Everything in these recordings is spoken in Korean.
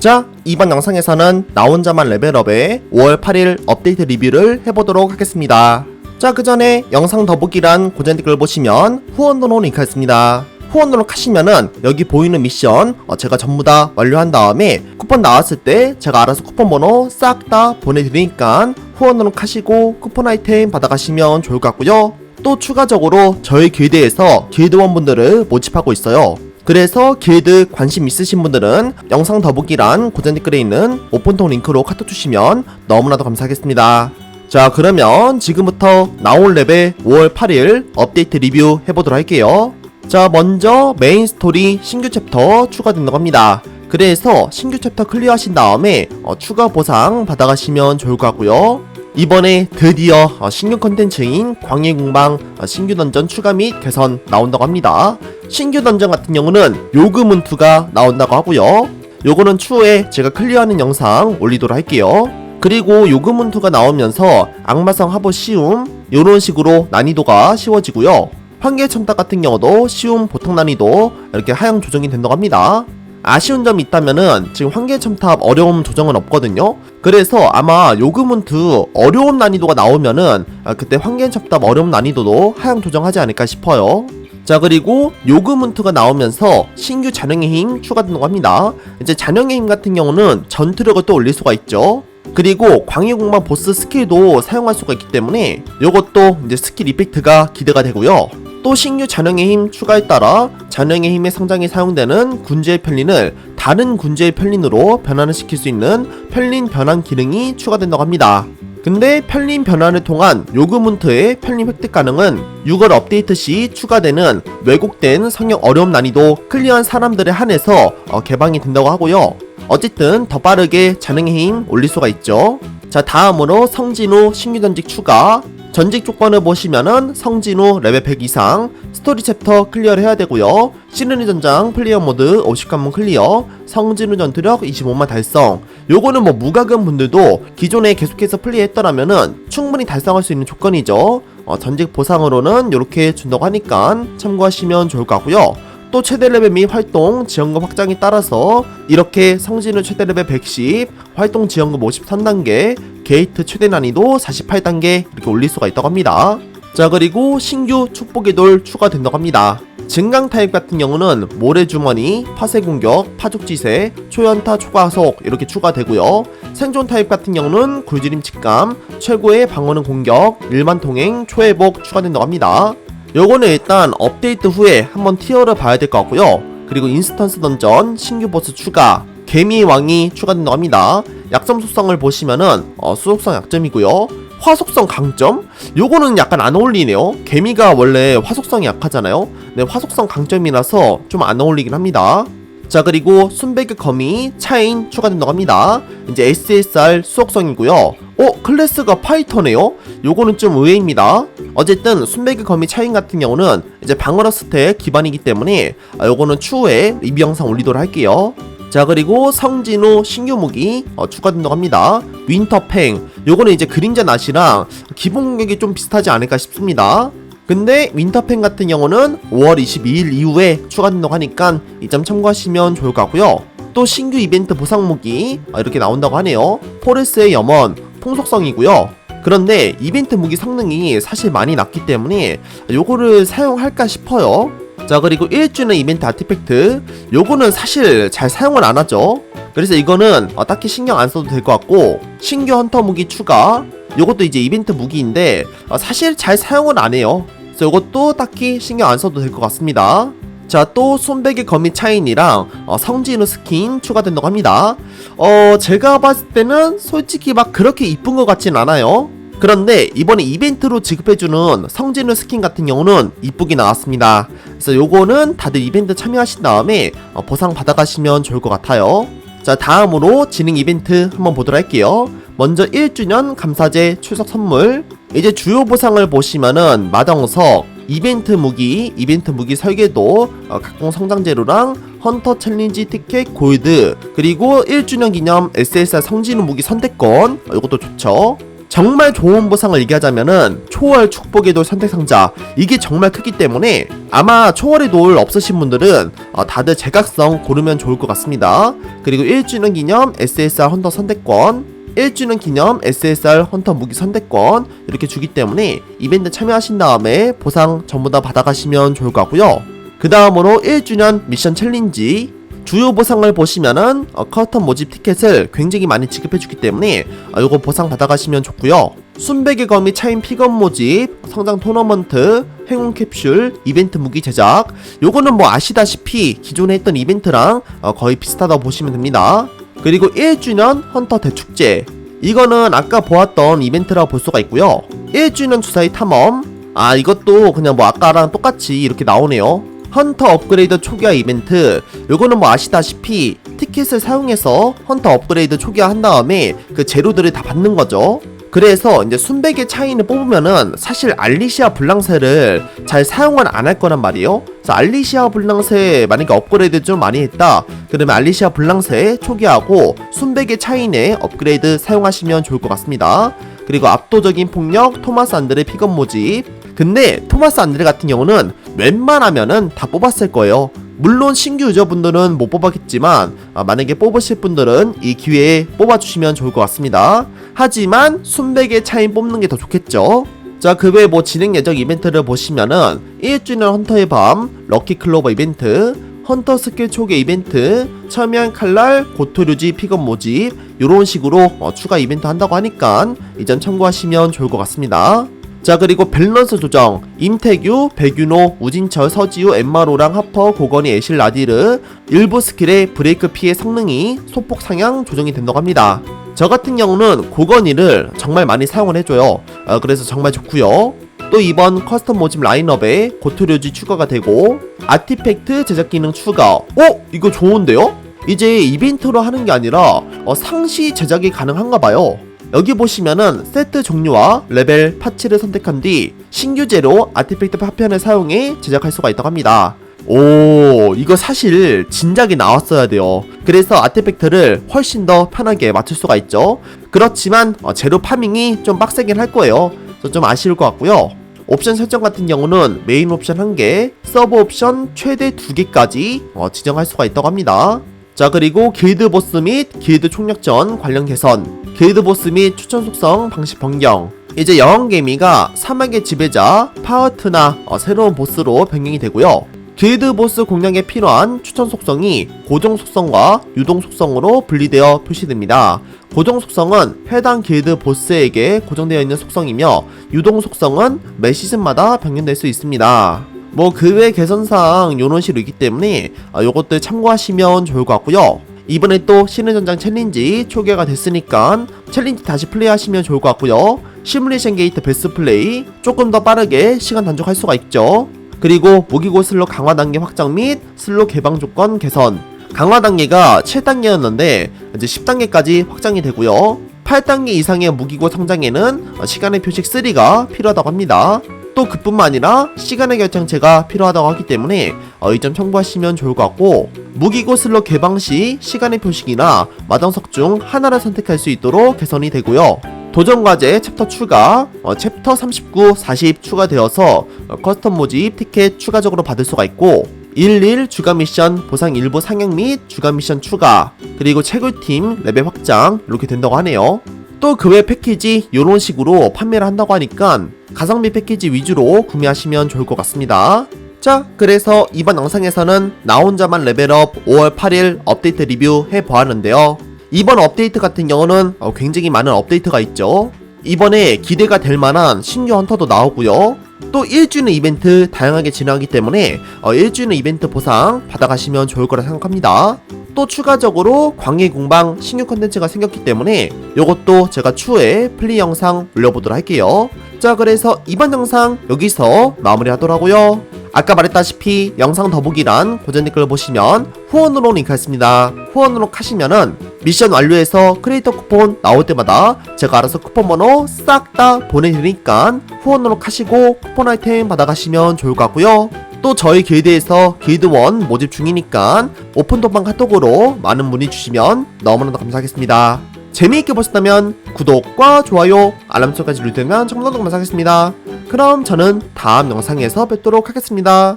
자, 이번 영상에서는 나 혼자만 레벨업의 5월 8일 업데이트 리뷰를 해보도록 하겠습니다. 자, 그 전에 영상 더보기란 고전 댓글 보시면 후원 번호 링크 있습니다. 후원 등록하시면은 여기 보이는 미션 어, 제가 전부 다 완료한 다음에 쿠폰 나왔을 때 제가 알아서 쿠폰 번호 싹 다 보내드리니까 후원 등록하시고 쿠폰 아이템 받아가시면 좋을 것 같고요. 또 추가적으로 저희 길드에서 길드원분들을 모집하고 있어요. 그래서 길드 관심 있으신 분들은 영상 더보기란 고전 댓글에 있는 오픈통 링크로 카톡 주시면 너무나도 감사하겠습니다. 자 그러면 지금부터 나올 레벨 5월 8일 업데이트 리뷰 해보도록 할게요. 자 먼저 메인 스토리 신규 챕터 추가된다고 합니다. 그래서 신규 챕터 클리어하신 다음에 어, 추가 보상 받아가시면 좋을 것 같고요. 이번에 드디어 어, 신규 컨텐츠인 광해공방 어, 신규 던전 추가 및 개선 나온다고 합니다. 신규 던전 같은 경우는 요그문투가 나온다고 하고요. 요거는 추후에 제가 클리어하는 영상 올리도록 할게요. 그리고 요그문투가 나오면서 악마성 하부 쉬움 요런 식으로 난이도가 쉬워지고요. 환계 첨탑 같은 경우도 쉬움 보통 난이도 이렇게 하향 조정이 된다고 합니다. 아쉬운 점이 있다면은 지금 환계 첨탑 어려움 조정은 없거든요. 그래서 아마 요그문트 어려움 난이도가 나오면은 아, 그때 환계 첨탑 어려움 난이도도 하향 조정하지 않을까 싶어요. 자 그리고 요그문트가 나오면서 신규 잔영의 힘 추가된다고 합니다. 이제 잔영의 힘 같은 경우는 전투력을 또 올릴 수가 있죠. 그리고 광해공방 보스 스킬도 사용할 수가 있기 때문에 이것도 이제 스킬 이펙트가 기대가 되고요. 또 신규 잔영의 힘 추가에 따라 잔영의 힘의 성장에 사용되는 군주의 편린을 다른 군주의 편린으로 변환을 시킬 수 있는 편린 변환 기능이 추가된다고 합니다. 근데 편린 변환을 통한 요그문트의 편린 획득 가능은 6월 업데이트 시 추가되는 왜곡된 성역 어려움 난이도 클리어한 사람들에 한해서 어, 개방이 된다고 하고요. 어쨌든 더 빠르게 잔응의 힘 올릴 수가 있죠. 자 다음으로 성진우 신규 전직 추가 전직 조건을 보시면은 성진우 레벨 100 이상 스토리 챕터 클리어를 해야 되고요. 시르니 전장 플레이어 모드 50관문 클리어 성진우 전투력 25만 달성. 요거는 뭐 무과금 분들도 기존에 계속해서 플레이했더라면은 충분히 달성할 수 있는 조건이죠. 어, 전직 보상으로는 이렇게 준다고 하니까 참고하시면 좋을 것 같고요. 또 최대 레벨 및 활동 지원금 확장에 따라서 이렇게 성진우 최대 레벨 110, 활동 지원금 53단계, 게이트 최대 난이도 48단계 이렇게 올릴 수가 있다고 합니다. 자 그리고 신규 축복의 돌 추가된다고 합니다. 증강 타입 같은 경우는 모래주머니, 파쇄공격, 파죽지세, 초연타 초과속 이렇게 추가되고요. 생존 타입 같은 경우는 굴지림 직감, 최고의 방어능 공격, 일반 통행, 초회복 추가된다고 합니다. 요거는 일단 업데이트 후에 한번 티어를 봐야 될 것 같고요. 그리고 인스턴스 던전 신규 보스 추가 개미 왕이 추가된다고 합니다. 약점 속성을 보시면은 어, 수속성 약점이고요. 화속성 강점? 요거는 약간 안 어울리네요. 개미가 원래 화속성이 약하잖아요. 네, 화속성 강점이라서 좀 안 어울리긴 합니다. 자 그리고 순백의 거미 차인 추가된다고 합니다 이제 SSR 수속성이고요 어? 클래스가 파이터네요? 요거는 좀 의외입니다 어쨌든 순백의 거미 차인 같은 경우는 이제 방어력 스택 기반이기 때문에 아, 요거는 추후에 리뷰 영상 올리도록 할게요 자 그리고 성진우 신규 무기 어, 추가된다고 합니다 윈터팽 요거는 이제 그림자 낫이랑 기본 공격이 좀 비슷하지 않을까 싶습니다 근데 윈터팬 같은 경우는 5월 22일 이후에 추가된다고 하니까 이 점 참고하시면 좋을 것 같고요. 또 신규 이벤트 보상 무기 아, 이렇게 나온다고 하네요. 포레스의 염원 풍속성이고요. 그런데 이벤트 무기 성능이 사실 많이 낮기 때문에 요거를 사용할까 싶어요. 자 그리고 1주년 이벤트 아티팩트 요거는 사실 잘 사용을 안 하죠. 그래서 이거는 어, 딱히 신경 안 써도 될 것 같고 신규 헌터 무기 추가 요것도 이제 이벤트 무기인데 어, 사실 잘 사용을 안 해요. 그래서 이것도 딱히 신경 안 써도 될 것 같습니다. 자, 또 손베개 거미 차인이랑 어, 성진우 스킨 추가된다고 합니다. 어, 제가 봤을 때는 솔직히 막 그렇게 이쁜 것 같진 않아요. 그런데 이번에 이벤트로 지급해주는 성진우 스킨 같은 경우는 이쁘게 나왔습니다. 그래서 요거는 다들 이벤트 참여하신 다음에 어, 보상 받아가시면 좋을 것 같아요. 자, 다음으로 진행 이벤트 한번 보도록 할게요. 먼저 1주년 감사제 출석 선물 이제 주요 보상을 보시면은 마정석 이벤트 무기 이벤트 무기 설계도 어, 각공 성장 재료랑 헌터 챌린지 티켓 골드 그리고 1주년 기념 SSR 성진우 무기 선택권 어, 이것도 좋죠 정말 좋은 보상을 얘기하자면은 초월 축복의 돌 선택 상자 이게 정말 크기 때문에 아마 초월의 돌 없으신 분들은 어, 다들 제각성 고르면 좋을 것 같습니다. 그리고 1주년 기념 SSR 헌터 선택권 1주년 기념 SSR 헌터 무기 선택권 이렇게 주기 때문에 이벤트 참여하신 다음에 보상 전부 다 받아가시면 좋을 것 같고요. 그 다음으로 1주년 미션 챌린지 주요 보상을 보시면은 어, 커스텀 모집 티켓을 굉장히 많이 지급해주기 때문에 어, 요거 보상 받아가시면 좋고요. 순백의 거미 차인 픽업 모집, 성장 토너먼트, 행운 캡슐, 이벤트 무기 제작. 요거는 뭐 아시다시피 기존에 했던 이벤트랑 어, 거의 비슷하다고 보시면 됩니다. 그리고 1주년 헌터 대축제. 이거는 아까 보았던 이벤트라고 볼 수가 있고요. 1주년 주사위 탐험. 아 이것도 그냥 뭐 아까랑 똑같이 이렇게 나오네요. 헌터 업그레이드 초기화 이벤트. 요거는 뭐 아시다시피 티켓을 사용해서 헌터 업그레이드 초기화 한 다음에 그 재료들을 다 받는 거죠. 그래서 이제 순백의 차이는 뽑으면은 사실 알리시아 블랑세를 잘 사용을 안할 거란 말이에요. 그래서 알리시아 블랑세 만약에 업그레이드 좀 많이 했다. 그러면 알리시아 블랑세 초기화하고 순백의 차이네 업그레이드 사용하시면 좋을 것 같습니다. 그리고 압도적인 폭력 토마스 안드레 픽업 모집 근데 토마스 안드레 같은 경우는 웬만하면은 다 뽑았을 거예요. 물론 신규 유저분들은 못 뽑았겠지만 아, 만약에 뽑으실 분들은 이 기회에 뽑아주시면 좋을 것 같습니다. 하지만 순백의 차인 뽑는 게 더 좋겠죠. 자, 그 외에 뭐 진행 예정 이벤트를 보시면은 1주년 헌터의 밤, 럭키 클로버 이벤트, 헌터 스킬 초기 이벤트, 첨예한 칼날, 고토류지 픽업 모집, 요런 식으로 어, 추가 이벤트 한다고 하니까 이 점 참고하시면 좋을 것 같습니다. 자 그리고 밸런스 조정. 임태규, 백윤호, 우진철, 서지우, 엠마로랑 하퍼, 고건희, 애실, 라디르. 일부 스킬의 브레이크 피해 성능이 소폭 상향 조정이 된다고 합니다. 저 같은 경우는 고건희를 정말 많이 사용을 해줘요. 어, 그래서 정말 좋고요. 또 이번 커스텀 모집 라인업에 고토료지 추가가 되고 아티팩트 제작 기능 추가. 어? 이거 좋은데요? 이제 이벤트로 하는 게 아니라 어, 상시 제작이 가능한가 봐요 여기 보시면은 세트 종류와 레벨 파츠를 선택한 뒤 신규 재료 아티팩트 파편을 사용해 제작할 수가 있다고 합니다. 오, 이거 사실 진작에 나왔어야 돼요. 그래서 아티팩트를 훨씬 더 편하게 맞출 수가 있죠. 그렇지만 어, 재료 파밍이 좀 빡세긴 할 거예요. 그래서 좀 아쉬울 것 같고요. 옵션 설정 같은 경우는 메인 옵션 1개, 서브 옵션 최대 2개까지 어, 지정할 수가 있다고 합니다. 자 그리고 길드 보스 및 길드 총력전 관련 개선 길드 보스 및 추천 속성 방식 변경 이제 영웅개미가 사막의 지배자 파워트나 어, 새로운 보스로 변경이 되고요 길드 보스 공략에 필요한 추천 속성이 고정 속성과 유동 속성으로 분리되어 표시됩니다. 고정 속성은 해당 길드 보스에게 고정되어 있는 속성이며 유동 속성은 매 시즌마다 변경될 수 있습니다. 뭐 그 외 개선사항 요런 식으로 있기 때문에 아, 요것들 참고하시면 좋을 것 같고요. 이번에 또 신의 전장 챌린지 초기화가 됐으니까 챌린지 다시 플레이하시면 좋을 것 같고요. 시뮬레이션 게이트 베스트 플레이 조금 더 빠르게 시간 단축할 수가 있죠. 그리고 무기고 슬롯 강화 단계 확장 및 슬롯 개방 조건 개선. 강화 단계가 7단계였는데 이제 10단계까지 확장이 되고요. 8단계 이상의 무기고 성장에는 시간의 표식 3가 필요하다고 합니다. 또 그뿐만 아니라 시간의 결정체가 필요하다고 하기 때문에 어, 이점 참고하시면 좋을 것 같고 무기고 슬롯 개방 시 시간의 표식이나 마당석 중 하나를 선택할 수 있도록 개선이 되고요. 도전 과제 챕터 추가, 어, 챕터 39, 40 추가되어서 어, 커스텀 모집 티켓 추가적으로 받을 수가 있고 11 주간 미션 보상 일부 상향 및 주간 미션 추가 그리고 채굴팀 레벨 확장 이렇게 된다고 하네요. 또 그 외 패키지 이런 식으로 판매를 한다고 하니까 가성비 패키지 위주로 구매하시면 좋을 것 같습니다. 자, 그래서 이번 영상에서는 나 혼자만 레벨업 5월 8일 업데이트 리뷰 해보았는데요. 이번 업데이트 같은 경우는 어, 굉장히 많은 업데이트가 있죠. 이번에 기대가 될 만한 신규 헌터도 나오고요. 또 1주년 이벤트 다양하게 진행하기 때문에 어, 1주년 이벤트 보상 받아가시면 좋을 거라 생각합니다. 또 추가적으로 광해 공방 신규 컨텐츠가 생겼기 때문에 이것도 제가 추후에 플리 영상 올려보도록 할게요. 자 그래서 이번 영상 여기서 마무리하도록하고요. 아까 말했다시피 영상 더보기란 고전 댓글 보시면 후원으로 링크했습니다. 후원으로 하시면은 미션 완료해서 크리에이터 쿠폰 나올 때마다 제가 알아서 쿠폰 번호 싹 다 보내드리니까 후원으로 하시고 쿠폰 아이템 받아가시면 좋을 것 같고요. 또 저희 길드에서 길드원 모집 중이니까 오픈 도방 카톡으로 많은 문의 주시면 너무나도 감사하겠습니다. 재미있게 보셨다면 구독과 좋아요, 알람 설정까지 누르면 정말 감사하겠습니다. 그럼 저는 다음 영상에서 뵙도록 하겠습니다.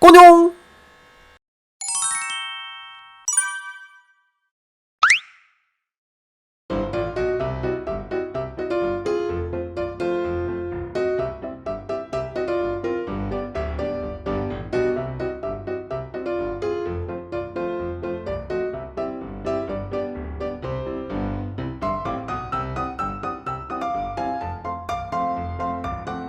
꼬뇽!